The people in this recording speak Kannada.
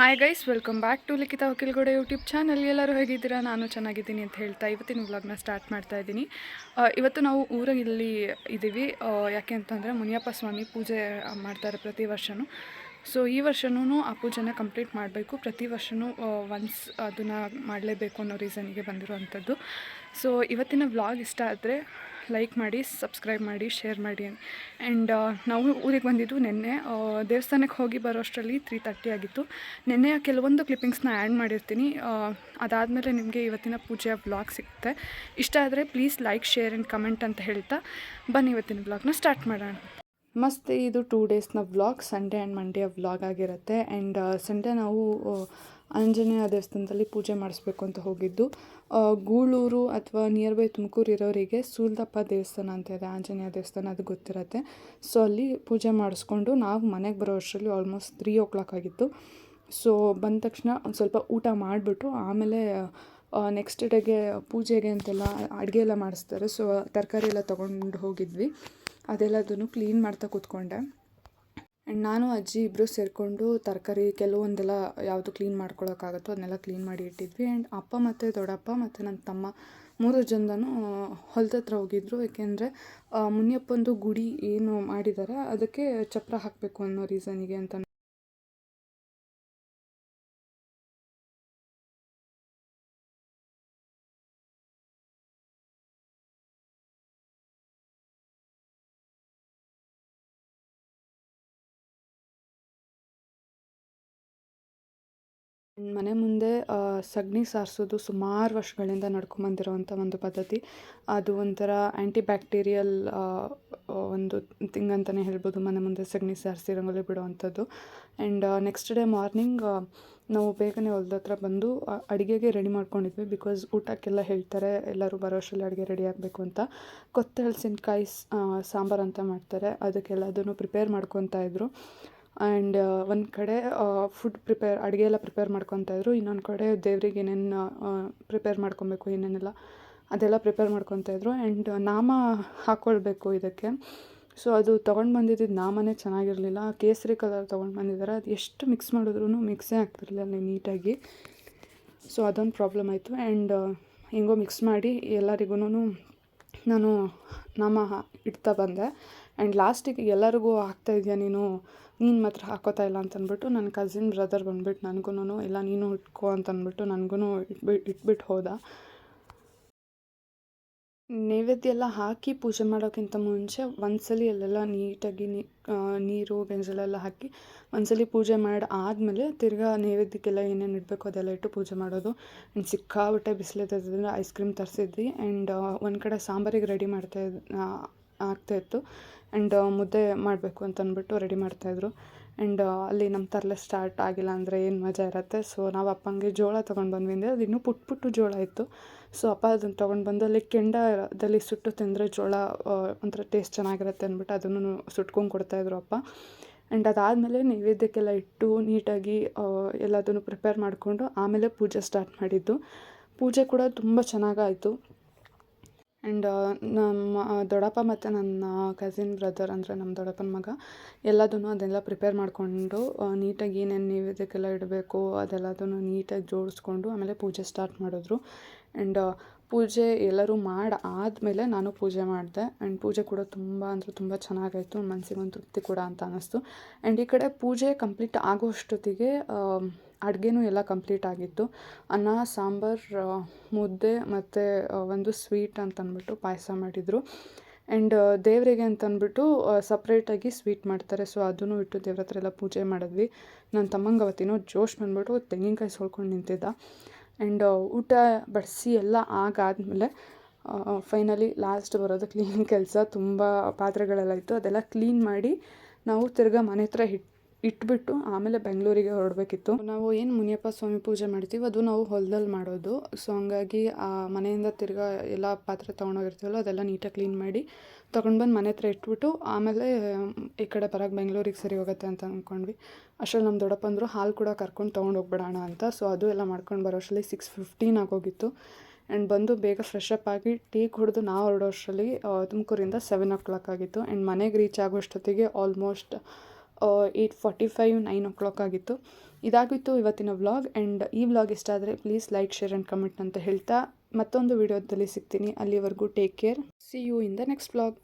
Hi guys welcome back to Likhitha Vakilgowda YouTube channel ಎಲ್ಲರೂ ಹೇಗಿದ್ದೀರಾ? ನಾನು ಚೆನ್ನಾಗಿದ್ದೀನಿ ಅಂತ ಹೇಳ್ತಾ ಇವತ್ತಿನ ವ್ಲಾಗ್ನ ಸ್ಟಾರ್ಟ್ ಮಾಡ್ತಾ ಇದ್ದೀನಿ. ಇವತ್ತು ನಾವು ಊರಲ್ಲಿ ಇದ್ದೀವಿ ಯಾಕೆ ಅಂತಂದರೆ ಮುನಿಯಪ್ಪ ಸ್ವಾಮಿ ಪೂಜೆ ಮಾಡ್ತಾರೆ ಪ್ರತಿ ವರ್ಷವೂ ಸೊ ಈ ವರ್ಷವೂ ಆ ಪೂಜೆನ ಕಂಪ್ಲೀಟ್ ಮಾಡಬೇಕು. ಪ್ರತಿ ವರ್ಷವೂ ಒನ್ಸ್ ಅದನ್ನು ಮಾಡಲೇಬೇಕು ಅನ್ನೋ ರೀಸನಿಗೆ ಬಂದಿರುವಂಥದ್ದು. ಸೊ ಇವತ್ತಿನ ವ್ಲಾಗ್ ಇಷ್ಟ ಆದರೆ ಲೈಕ್ ಮಾಡಿ ಸಬ್ಸ್ಕ್ರೈಬ್ ಮಾಡಿ ಶೇರ್ ಮಾಡಿ ಆ್ಯಂಡ್ ನಾವು ಊರಿಗೆ ಬಂದಿದ್ದು ನಿನ್ನೆ ದೇವಸ್ಥಾನಕ್ಕೆ ಹೋಗಿ ಬರೋಷ್ಟರಲ್ಲಿ ತ್ರೀ ತರ್ಟಿ ಆಗಿತ್ತು. ನಿನ್ನೆ ಕೆಲವೊಂದು ಕ್ಲಿಪ್ಪಿಂಗ್ಸ್ನ ಆ್ಯಡ್ ಮಾಡಿರ್ತೀನಿ. ಅದಾದಮೇಲೆ ನಿಮಗೆ ಇವತ್ತಿನ ಪೂಜೆಯ ಬ್ಲಾಗ್ ಸಿಗುತ್ತೆ ಇಷ್ಟ ಆದರೆ please like share and comment ಅಂತ ಹೇಳ್ತಾ ಬನ್ನಿ ಇವತ್ತಿನ ಬ್ಲಾಗ್ನ ಸ್ಟಾರ್ಟ್ ಮಾಡೋಣ. ಮಸ್ತ್ ಇದು two ಡೇಸ್ನ vlog Sunday and Monday vlog ಆಗಿರುತ್ತೆ. ಆ್ಯಂಡ್ ಸಂಡೇ ನಾವು ಆಂಜನೇಯ ದೇವಸ್ಥಾನದಲ್ಲಿ ಪೂಜೆ ಮಾಡಿಸ್ಬೇಕು ಅಂತ ಹೋಗಿದ್ದು. ಗೂಳೂರು ಅಥವಾ ನಿಯರ್ ಬೈ ತುಮಕೂರು ಇರೋರಿಗೆ ಸೂಲ್ದಪ್ಪ ದೇವಸ್ಥಾನ ಅಂತ ಇದೆ, ಆಂಜನೇಯ ದೇವಸ್ಥಾನ, ಅದು ಗೊತ್ತಿರುತ್ತೆ. ಸೊ ಅಲ್ಲಿ ಪೂಜೆ ಮಾಡಿಸ್ಕೊಂಡು ನಾವು ಮನೆಗೆ ಬರೋ ಅಷ್ಟರಲ್ಲಿ ಆಲ್ಮೋಸ್ಟ್ ತ್ರೀ ಓ ಕ್ಲಾಕ್ ಆಗಿತ್ತು. ಸೊ ಬಂದ ತಕ್ಷಣ ಒಂದು ಸ್ವಲ್ಪ ಊಟ ಮಾಡಿಬಿಟ್ಟು ಆಮೇಲೆ ನೆಕ್ಸ್ಟ್ ಡೇಗೆ ಪೂಜೆಗೆ ಅಂತೆಲ್ಲ ಅಡುಗೆ ಎಲ್ಲ ಮಾಡಿಸ್ತಾರೆ. ಸೊ ತರಕಾರಿ ಎಲ್ಲ ತೊಗೊಂಡು ಹೋಗಿದ್ವಿ. ಅದೆಲ್ಲದನ್ನು ಕ್ಲೀನ್ ಮಾಡ್ತಾ ಕೂತ್ಕೊಂಡೆ. ಆ್ಯಂಡ್ ನಾನು, ಅಜ್ಜಿ ಇಬ್ಬರು ಸೇರಿಕೊಂಡು ತರಕಾರಿ ಕೆಲವೊಂದೆಲ್ಲ ಯಾವುದು ಕ್ಲೀನ್ ಮಾಡ್ಕೊಳ್ಳೋಕ್ಕಾಗುತ್ತೋ ಅದನ್ನೆಲ್ಲ ಕ್ಲೀನ್ ಮಾಡಿ ಇಟ್ಟಿದ್ವಿ. ಆ್ಯಂಡ್ ಅಪ್ಪ ಮತ್ತು ದೊಡ್ಡಪ್ಪ ಮತ್ತು ನನ್ನ ತಮ್ಮ ಮೂರು ಜನದೂ ಹೊಲದ ಹತ್ರ ಹೋಗಿದ್ರು. ಏಕೆಂದರೆ ಮುನಿಯಪ್ಪಂದು ಗುಡಿ ಏನು ಮಾಡಿದ್ದಾರೆ, ಅದಕ್ಕೆ ಚಪ್ರ ಹಾಕಬೇಕು ಅನ್ನೋ ರೀಸನಿಗೆ ಅಂತ ಮನೆ ಮುಂದೆ ಸಗಣಿ ಸಾರಿಸೋದು ಸುಮಾರು ವರ್ಷಗಳಿಂದ ನಡ್ಕೊಂಬಂದಿರುವಂಥ ಒಂದು ಪದ್ಧತಿ. ಅದು ಒಂಥರ ಆ್ಯಂಟಿ ಬ್ಯಾಕ್ಟೀರಿಯಲ್ ಒಂದು ತಿಂಗ್ ಅಂತಲೇ ಹೇಳ್ಬೋದು, ಮನೆ ಮುಂದೆ ಸಗಣಿ ಸಾರಿಸಿ ರಂಗೋಲಿ ಬಿಡುವಂಥದ್ದು ಆ್ಯಂಡ್ ನೆಕ್ಸ್ಟ್ ಡೇ ಮಾರ್ನಿಂಗ್ ನಾವು ಬೇಗನೆ ಹೊಲ್ದ ಹತ್ರ ಬಂದು ಅಡುಗೆಗೆ ರೆಡಿ ಮಾಡ್ಕೊಂಡಿದ್ವಿ ಬಿಕಾಸ್ ಊಟಕ್ಕೆಲ್ಲ ಹೇಳ್ತಾರೆ, ಎಲ್ಲರೂ ಬರೋ ಅಷ್ಟರಲ್ಲಿ ಅಡುಗೆ ರೆಡಿ ಆಗಬೇಕು ಅಂತ. ಕೊತ್ತ ಹಲಸಿನಕಾಯಿ ಸಾಂಬಾರು ಅಂತ ಮಾಡ್ತಾರೆ. ಅದಕ್ಕೆಲ್ಲದನ್ನು ಪ್ರಿಪೇರ್ ಮಾಡ್ಕೊತಾ ಇದ್ರು. ಆ್ಯಂಡ್ ಒಂದು ಕಡೆ ಫುಡ್ ಪ್ರಿಪೇರ್ ಅಡುಗೆ ಎಲ್ಲ ಪ್ರಿಪೇರ್ ಮಾಡ್ಕೊತಾ ಇದ್ರು. ಇನ್ನೊಂದು ಕಡೆ ದೇವ್ರಿಗೆ ಏನೇನು ಪ್ರಿಪೇರ್ ಮಾಡ್ಕೊಬೇಕು, ಏನೇನೆಲ್ಲ ಅದೆಲ್ಲ ಪ್ರಿಪೇರ್ ಮಾಡ್ಕೊತಾ ಇದ್ರು. ಆ್ಯಂಡ್ ನಾಮ ಹಾಕ್ಕೊಳ್ಬೇಕು ಇದಕ್ಕೆ. ಸೊ ಅದು ತೊಗೊಂಡು ಬಂದಿದ್ದು ನಾಮನೇ ಚೆನ್ನಾಗಿರಲಿಲ್ಲ. ಕೇಸರಿ ಕಲರ್ ತೊಗೊಂಡು ಬಂದಿದ್ದಾರೆ ಅದು ಎಷ್ಟು ಮಿಕ್ಸ್ ಮಾಡಿದ್ರೂ ಮಿಕ್ಸೇ ಆಗ್ತಿರಲಿಲ್ಲ ನೀಟಾಗಿ. ಸೊ ಅದೊಂದು ಪ್ರಾಬ್ಲಮ್ ಆಯಿತು. ಆ್ಯಂಡ್ ಹೆಂಗೋ ಮಿಕ್ಸ್ ಮಾಡಿ ಎಲ್ಲರಿಗೂ ನಾನು ನಾಮ ಇಡ್ತಾ ಬಂದೆ. ಆ್ಯಂಡ್ ಲಾಸ್ಟಿಗೆ ಎಲ್ಲರಿಗೂ ಹಾಕ್ತಾ ಇದೆಯಾ ನೀನು? ನೀನು ಮಾತ್ರ ಹಾಕೋತಾ ಇಲ್ಲ ಅಂತ ಅಂದ್ಬಿಟ್ಟು ನನ್ನ ಕಸಿನ್ ಬ್ರದರ್ ಬಂದ್ಬಿಟ್ಟು ನನಗೂ ಇಲ್ಲ ನೀನು ಇಟ್ಕೋ ಅಂತ ಅಂದ್ಬಿಟ್ಟು ನನಗೂ ಇಟ್ಬಿಟ್ಟು ಇಟ್ಬಿಟ್ಟು ಹೋದ. ನೈವೇದ್ಯ ಎಲ್ಲ ಹಾಕಿ ಪೂಜೆ ಮಾಡೋಕ್ಕಿಂತ ಮುಂಚೆ ಒಂದ್ಸಲಿ ಅಲ್ಲೆಲ್ಲ ನೀಟಾಗಿ ನೀರು ಗೆಂಜಲೆಲ್ಲ ಹಾಕಿ ಒಂದ್ಸಲಿ ಪೂಜೆ ಮಾಡಿ, ಆದಮೇಲೆ ತಿರ್ಗಾ ನೈವೇದ್ಯಕ್ಕೆಲ್ಲ ಏನೇನು ಇಡಬೇಕು ಅದೆಲ್ಲ ಇಟ್ಟು ಪೂಜೆ ಮಾಡೋದು. ಆ್ಯಂಡ್ ಸಿಕ್ಕಾಬಿಟ್ಟೆ ಬಿಸಿಲಿದ್ದರಿಂದ ಐಸ್ ಕ್ರೀಮ್ ತರಿಸಿದ್ವಿ. ಆ್ಯಂಡ್ ಒಂದು ಕಡೆ ಸಾಂಬಾರಿಗೆ ರೆಡಿ ಮಾಡ್ತಾ ಆಗ್ತಾಯಿತ್ತು ಆ್ಯಂಡ್ ಮುದ್ದೆ ಮಾಡಬೇಕು ಅಂತ ಅಂದ್ಬಿಟ್ಟು ರೆಡಿ ಮಾಡ್ತಾಯಿದ್ರು ಆ್ಯಂಡ್ ಅಲ್ಲಿ ನಮ್ಮ ತರಲೆ ಸ್ಟಾರ್ಟ್ ಆಗಿಲ್ಲ ಅಂದರೆ ಏನು ಮಜಾ ಇರುತ್ತೆ. ಸೊ ನಾವು ಅಪ್ಪಂಗೆ ಜೋಳ ತೊಗೊಂಡು ಬಂದ್ವಿ ಅಂದರೆ ಅದು ಇನ್ನೂ ಪುಟ್ಟ ಪುಟ್ಟು ಜೋಳ ಇತ್ತು. ಸೊ ಅಪ್ಪ ಅದನ್ನು ತೊಗೊಂಡು ಬಂದು ಅಲ್ಲಿ ಕೆಂಡದಲ್ಲಿ ಸುಟ್ಟು ತಿಂದರೆ ಜೋಳ ಒಂಥರ ಟೇಸ್ಟ್ ಚೆನ್ನಾಗಿರುತ್ತೆ ಅಂದ್ಬಿಟ್ಟು ಅದನ್ನು ಸುಟ್ಕೊಂಡು ಕೊಡ್ತಾಯಿದ್ರು ಅಪ್ಪ. ಆ್ಯಂಡ್ ಅದಾದಮೇಲೆ ನೈವೇದ್ಯಕ್ಕೆಲ್ಲ ಇಟ್ಟು ನೀಟಾಗಿ ಎಲ್ಲದನ್ನು ಪ್ರಿಪೇರ್ ಮಾಡಿಕೊಂಡು ಆಮೇಲೆ ಪೂಜೆ ಸ್ಟಾರ್ಟ್ ಮಾಡಿದ್ದು. ಪೂಜೆ ಕೂಡ ತುಂಬ ಚೆನ್ನಾಗಾಯಿತು. ಆ್ಯಂಡ್ ನಮ್ಮ ದೊಡ್ಡಪ್ಪ ಮತ್ತು ನನ್ನ ಕಸಿನ್ ಬ್ರದರ್ ಅಂದರೆ ನಮ್ಮ ದೊಡ್ಡಪ್ಪನ ಮಗ, ಎಲ್ಲದನ್ನು ಅದೆಲ್ಲ ಪ್ರಿಪೇರ್ ಮಾಡಿಕೊಂಡು ನೀಟಾಗಿ ಏನೇನು ನೈವೇದ್ಯಕ್ಕೆಲ್ಲ ಇಡಬೇಕು ಅದೆಲ್ಲದನ್ನು ನೀಟಾಗಿ ಜೋಡಿಸ್ಕೊಂಡು ಆಮೇಲೆ ಪೂಜೆ ಸ್ಟಾರ್ಟ್ ಮಾಡಿದ್ರು. ಆ್ಯಂಡ್ ಪೂಜೆ ಎಲ್ಲರೂ ಮಾಡಿ, ಆದಮೇಲೆ ನಾನು ಪೂಜೆ ಮಾಡಿದೆ. ಆ್ಯಂಡ್ ಪೂಜೆ ಕೂಡ ತುಂಬ ಅಂದರೆ ತುಂಬ ಚೆನ್ನಾಗಾಯಿತು ಮನಸ್ಸಿಗೆ ಒಂದು ತೃಪ್ತಿ ಕೂಡ ಅಂತ ಅನ್ನಿಸ್ತು ಆ್ಯಂಡ್ ಈ ಕಡೆ ಪೂಜೆ ಕಂಪ್ಲೀಟ್ ಆಗೋ ಅಷ್ಟೊತ್ತಿಗೆ ಅಡುಗೆನೂ ಎಲ್ಲ ಕಂಪ್ಲೀಟ್ ಆಗಿತ್ತು. ಅನ್ನ, ಸಾಂಬಾರು ಮುದ್ದೆ ಮತ್ತು ಒಂದು ಸ್ವೀಟ್ ಅಂತ ಅಂದ್ಬಿಟ್ಟು ಪಾಯಸ ಮಾಡಿದರು. ಆ್ಯಂಡ್ ದೇವರಿಗೆ ಅಂತ ಅಂದ್ಬಿಟ್ಟು ಸಪ್ರೇಟಾಗಿ ಸ್ವೀಟ್ ಮಾಡ್ತಾರೆ. ಸೊ ಅದನ್ನು ಇಟ್ಟು ದೇವ್ರ ಹತ್ರ ಎಲ್ಲ ಪೂಜೆ ಮಾಡಿದ್ವಿ. ನನ್ನ ತಮ್ಮಂಗೆ ಅವತ್ತಿನೋ ಜೋಶ್ ಬಂದ್ಬಿಟ್ಟು ತೆಂಗಿನಕಾಯಿ ಸೋಳ್ಕೊಂಡು ನಿಂತಿದ್ದ. ಆ್ಯಂಡ್ ಊಟ ಬಡಿಸಿ ಎಲ್ಲ ಆಗಾದಮೇಲೆ ಫೈನಲಿ ಲಾಸ್ಟ್ ಬರೋದು ಕ್ಲೀನ್ ಕೆಲಸ. ತುಂಬ ಪಾತ್ರೆಗಳೆಲ್ಲ ಇತ್ತು. ಅದೆಲ್ಲ ಕ್ಲೀನ್ ಮಾಡಿ ನಾವು ತಿರ್ಗಾ ಮನೆ ಹತ್ರ ಹಿಟ್ ಇಟ್ಬಿಟ್ಟು ಆಮೇಲೆ ಬೆಂಗಳೂರಿಗೆ ಹೊರಡಬೇಕಿತ್ತು. ನಾವು ಏನು ಮುನಿಯಪ್ಪ ಸ್ವಾಮಿ ಪೂಜೆ ಮಾಡ್ತೀವಿ ಅದು ನಾವು ಹೊಲದಲ್ಲಿ ಮಾಡೋದು. ಸೊ ಹಂಗಾಗಿ ಆ ಮನೆಯಿಂದ ತಿರ್ಗಾ ಎಲ್ಲ ಪಾತ್ರೆ ತೊಗೊಂಡೋಗಿರ್ತೀವಲ್ಲ, ಅದೆಲ್ಲ ನೀಟಾಗಿ ಕ್ಲೀನ್ ಮಾಡಿ ತೊಗೊಂಡು ಬಂದು ಮನೆ ಹತ್ರ ಇಟ್ಬಿಟ್ಟು ಆಮೇಲೆ, ಈ ಕಡೆ ಬರೋಕ್ಕೆ ಬೆಂಗಳೂರಿಗೆ ಸರಿ ಹೋಗುತ್ತೆ ಅಂತ ಅಂದ್ಕೊಂಡ್ವಿ ಅಷ್ಟರಲ್ಲಿ ನಮ್ಮ ದೊಡ್ಡಪ್ಪಂದರು ಹಾಲು ಕೂಡ ಕರ್ಕೊಂಡು ತೊಗೊಂಡು ಹೋಗ್ಬಿಡೋಣ ಅಂತ. ಸೊ ಅದು ಎಲ್ಲ ಮಾಡ್ಕೊಂಡು ಬರೋ ಅಷ್ಟರಲ್ಲಿ ಸಿಕ್ಸ್ ಫಿಫ್ಟೀನ್ ಆಗೋಗಿತ್ತು. ಆ್ಯಂಡ್ ಬಂದು ಬೇಗ ಫ್ರೆಶ್ ಅಪ್ ಆಗಿ ಟೀ ಕುಡಿದು ನಾವು ಹೊರಡೋ ಅಷ್ಟರಲ್ಲಿ ತುಮಕೂರಿಂದ ಸೆವೆನ್ ಓ ಕ್ಲಾಕ್ ಆಗಿತ್ತು. ಆ್ಯಂಡ್ ಮನೆಗೆ reach ಆಗೋಷ್ಟೊತ್ತಿಗೆ almost eight forty five nine o'clock ಆಗಿತ್ತು. ಇದಾಗಿತ್ತು ಇವತ್ತಿನ ವ್ಲಾಗ್ ಆ್ಯಂಡ್ ಈ ವ್ಲಾಗ್ ಇಷ್ಟ ಆದರೆ please like share and comment ಅಂತ ಹೇಳ್ತಾ ಮತ್ತೊಂದು ವಿಡಿಯೋದಲ್ಲಿ ಸಿಗ್ತೀನಿ. ಅಲ್ಲಿವರೆಗೂ take care see you in the next vlog